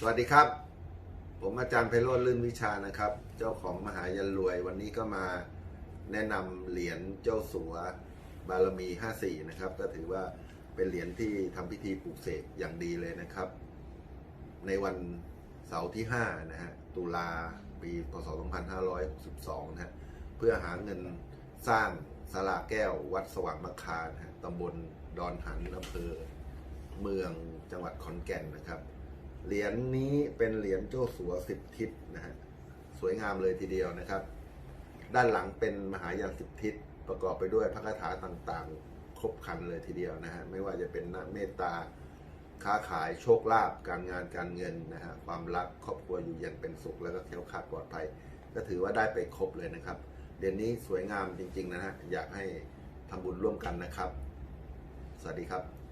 สวัสดีครับ ผมอาจารย์ไพโรจน์ลื่นวิชานะครับ เจ้าของมหายันรวย วันนี้ก็มาแนะนำเหรียญเจ้าสัวบารมี 54 นะครับ ก็ถือว่าเป็นเหรียญที่ทำพิธีปลูกเสกอย่างดีเลยนะครับ ในวันเสาร์ที่ 5 นะฮะ ตุลาปีพศ 2562 นะฮะ เพื่อหาเงินสร้างศาลาแก้ววัดสว่างมะคานะฮะตำบลดอนหันอำเภอเมืองจังหวัดขอนแก่นนะครับ เหรียญนี้เป็นเหรียญเจ้าสัวสิบทิศนะฮะสวยงามเลยทีเดียวนะครับ ด้านหลังเป็นมหายันสิบทิศประกอบไปด้วยพระคาถาต่างๆ ครบครันเลยทีเดียวนะฮะไม่ว่าจะเป็นนาเมตตาค้าขายโชคลาภการงานการเงินนะฮะความรักครอบครัวอยู่เย็นเป็นสุขแล้วก็แคล้วคลาดปลอดภัย ก็ถือว่าได้ไปครบเลยนะครับเหรียญนี้สวยงามจริง ๆ นะฮะอยากให้ทำบุญร่วมกันนะครับ สวัสดีครับ